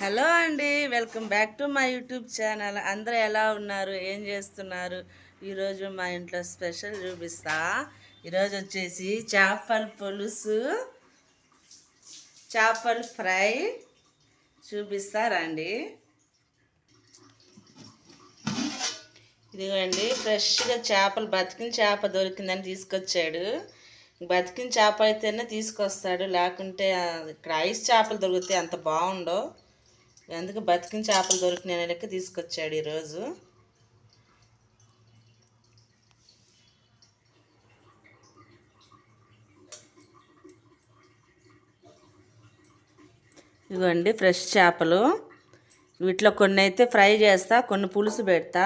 Hello అండి welcome back to my YouTube channel. అందరూ ఎలా ఉన్నారు? ఏం చేస్తున్నారు? ఈరోజు మా ఇంట్లో స్పెషల్ చూపిస్తా. ఈరోజు వచ్చేసి చేపల పులుసు చేపల ఫ్రై చూపిస్తారండి ఇదిగోండి ఫ్రెష్గా చేపలు బతికిన చేప దొరికిందని తీసుకొచ్చాడు. బతికిన చేప అయితేనే తీసుకొస్తాడు. లేకుంటే ఇక్కడ ఐస్ చేపలు దొరికితే అంత బాగుండవు అందుకే బతికిన చేపలు దొరికిన లెక్క తీసుకొచ్చాడు ఈరోజు. ఇదిగోండి ఫ్రెష్ చేపలు. వీటిలో కొన్ని అయితే ఫ్రై చేస్తా కొన్ని పులుసు పెడతా.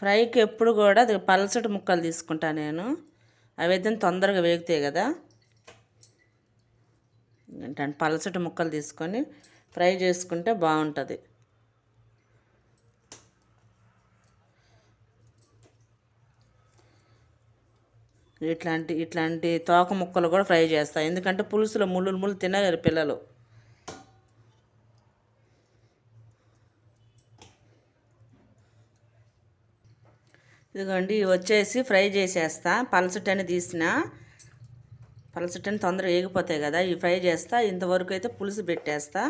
ఫ్రైకి ఎప్పుడు కూడా పలసటి ముక్కలు తీసుకుంటాను నేను. అవి అయితే తొందరగా వేగుతాయి కదా. ఏంటంటే పలసటి ముక్కలు తీసుకొని ఫ్రై చేసుకుంటే బాగుంటుంది. ఇట్లాంటి ఇట్లాంటి తోక ముక్కలు కూడా ఫ్రై చేస్తాయి ఎందుకంటే పులుసులో ముళ్ళు ముళ్ళు తినలేరు పిల్లలు. ఇదిగోండి ఇవి వచ్చేసి ఫ్రై చేసేస్తా. పలసటని తీసిన. పలసటని తొందరగా వేగిపోతాయి కదా ఇవి ఫ్రై చేస్తా. ఇంతవరకు అయితే పులుసు పెట్టేస్తా.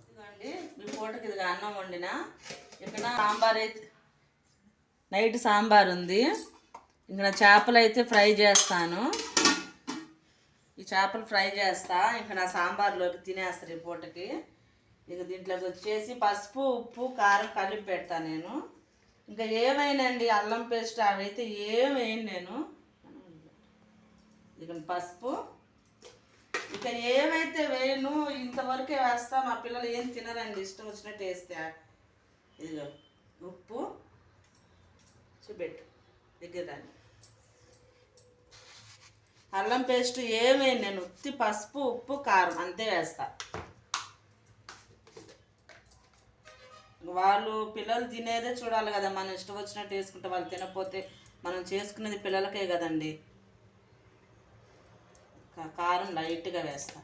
ఇదిగోండి మీ పూటకి ఇదిగా అన్నం వండిన. ఇక్కడ సాంబార్ అయితే నైట్ సాంబార్ ఉంది. ఇంకా చేపలు అయితే ఫ్రై చేస్తాను. ఈ చేపలు ఫ్రై చేస్తా. ఇంకా నా సాంబార్లోకి తినేస్తారు ఈ పూటకి ఇక దీంట్లోకి వచ్చేసి పసుపు ఉప్పు కారం కలిపి పెడతా నేను. ఇంకా ఏమైనాండి అల్లం పేస్ట్ అవైతే అయితే ఏం వేయను నేను. ఇక పసుపు. ఇక ఏమైతే వేయను? ఇంతవరకే వేస్తా. మా పిల్లలు ఏం తినరండి? ఇష్టం వచ్చినట్టు వేస్తే. ఇదిగో ఉప్పు. చూపెట్టు. దగ్గర దాన్ని. అల్లం పేస్ట్ ఏమీ? నేను ఉత్తి పసుపు ఉప్పు కారం అంతే వేస్తా. వాళ్ళు పిల్లలు తినేదే చూడాలి కదా. మనం ఇష్టం వచ్చినట్టు వేసుకుంటే వాళ్ళు తినకపోతే మనం చేసుకునేది పిల్లలకే కదండి. కారం లైట్గా వేస్తా.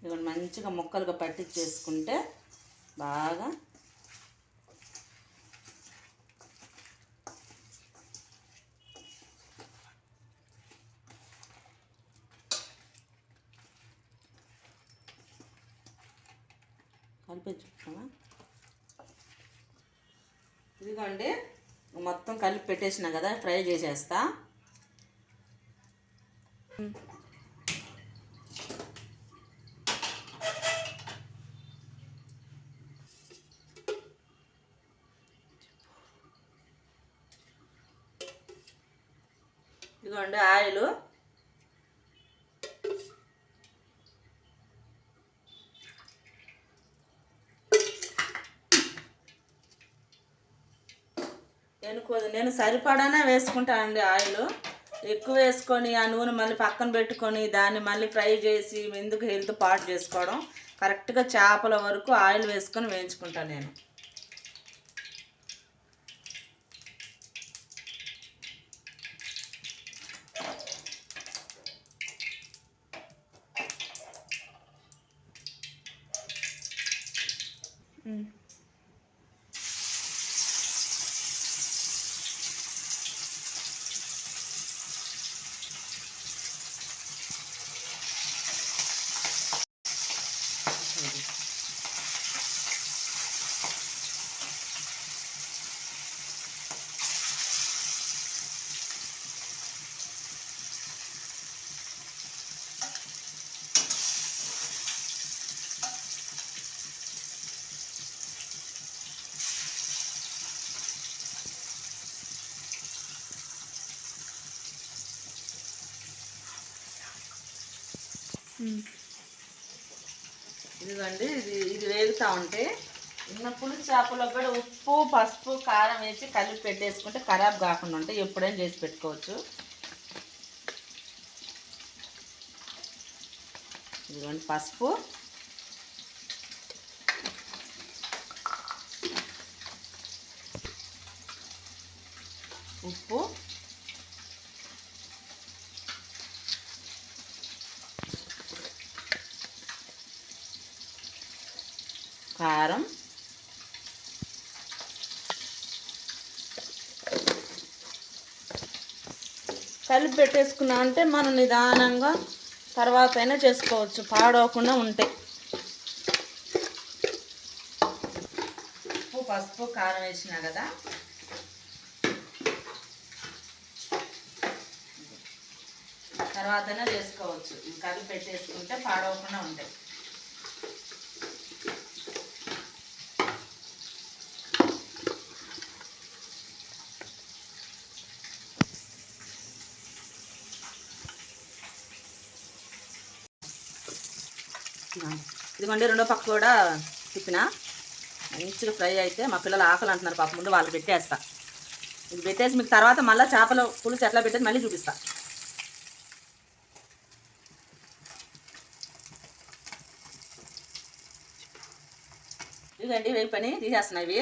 ఇదిగోండి మంచిగా ముక్కలుగా పట్టించేసుకుంటే బాగా కలిపే చూస్తామా ఇదిగోండి మొత్తం కలిపి పెట్టేసిన కదా ఫ్రై చేసేస్తా. ఇదిగోండి ఆయిల్. నేను నేను సరిపడానే వేసుకుంటానండి ఆయిల్. ఎక్కువ వేసుకొని ఆ నూనె మళ్ళీ పక్కన పెట్టుకొని దాన్ని మళ్ళీ ఫ్రై చేసి ఎందుకు హెల్త్ పాటు చేసుకోవడం. కరెక్ట్గా చేపల వరకు ఆయిల్ వేసుకొని వేయించుకుంటాను నేను. Mm. ఇదిగోండి ఇది ఇది వేగుతూ ఉంటే ఉన్న పులుసు చేపలో కూడా ఉప్పు పసుపు కారం వేసి కలిపి పెట్టేసుకుంటే ఖరాబ్ కాకుండా ఉంటే ఎప్పుడైనా చేసి పెట్టుకోవచ్చు. ఇదిగోండి పసుపు. ఉప్పు కారం కలిపి పెట్టేసుకున్నా అంటే మనం నిదానంగా తర్వాత అయినా చేసుకోవచ్చు. పాడవకుండా ఉంటాయి ఉప్పు పసుపు కారం వేసినా కదా? తర్వాతనే చేసుకోవచ్చు. కలిపి పెట్టేసుకుంటే పాడవకుండా ఉంటాయి ఇదిగోండి. రెండో పక్క కూడా తిప్పిన. మంచిగా ఫ్రై అయితే మా పిల్లలు ఆకలి అంటున్నారు పాప. ముందు వాళ్ళు పెట్టేస్తా. ఇది పెట్టేసి మీకు తర్వాత మళ్ళీ చేపల పులుసు ఎట్లా పెట్టేది మళ్ళీ చూపిస్తా. ఇదండి వేయి పని తీసేస్తున్నాయి ఇవి.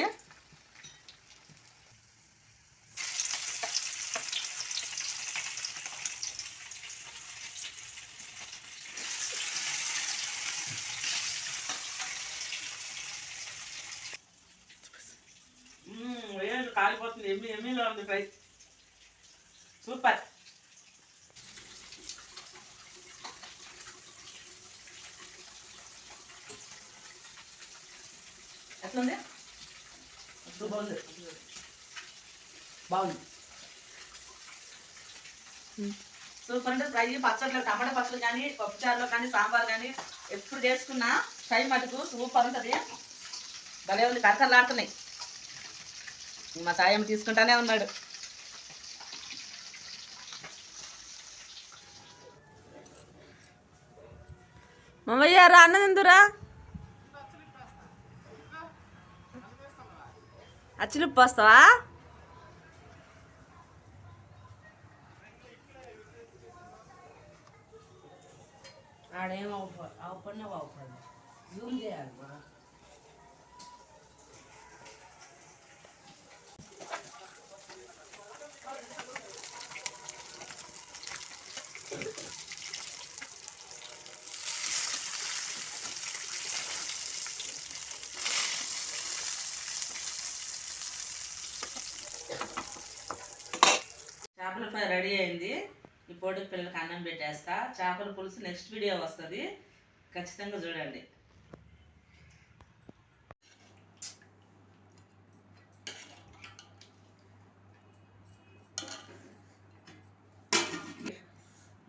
కాలిపోతుంది ఎమ్మి ఎమ్మిలో ఉంది ఫ్రై సూపర్. ఎట్లుంది? బాగుంది. బాగుంది. సూపర్ అంటే ఫ్రై పచ్చళ్ళు టమాటా పచ్చళ్ళు కానీ పప్పుచారులో కానీ సాంబార్ కానీ ఎప్పుడు చేసుకున్నా ఫ్రై మటుకు సూపర్ ఉంటుంది. భలే ఉంది. కరకరలాడుతున్నాయి. మా సాయం తీసుకుంటానే ఉన్నాడు. మమ్మయ్య రా అన్నం ఎందురా అచ్చిలుప్పు వస్తావా? ఆడేం అవపడినా అవపడి జూమ్ చేయాలి చేపల ఫ్రై రెడీ అయింది. ఈ పోటీ పిల్లలకి అన్నం పెట్టేస్తా. చేపల పులుసు నెక్స్ట్ వీడియో వస్తుంది. ఖచ్చితంగా చూడండి.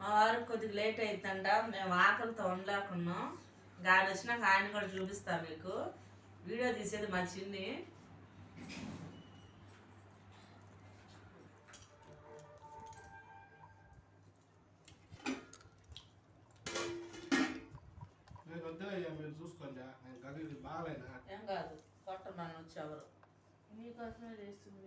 మా వారు కొద్దిగా లేట్ అవుతుందంట మేము ఆకలితో ఉండలేకున్నాం. గాలి వచ్చినాక ఆయన కూడా చూపిస్తాం మీకు. వీడియో తీసేది మా చిన్ని. వచ్చేవారు మీకోసమే చేస్తుంది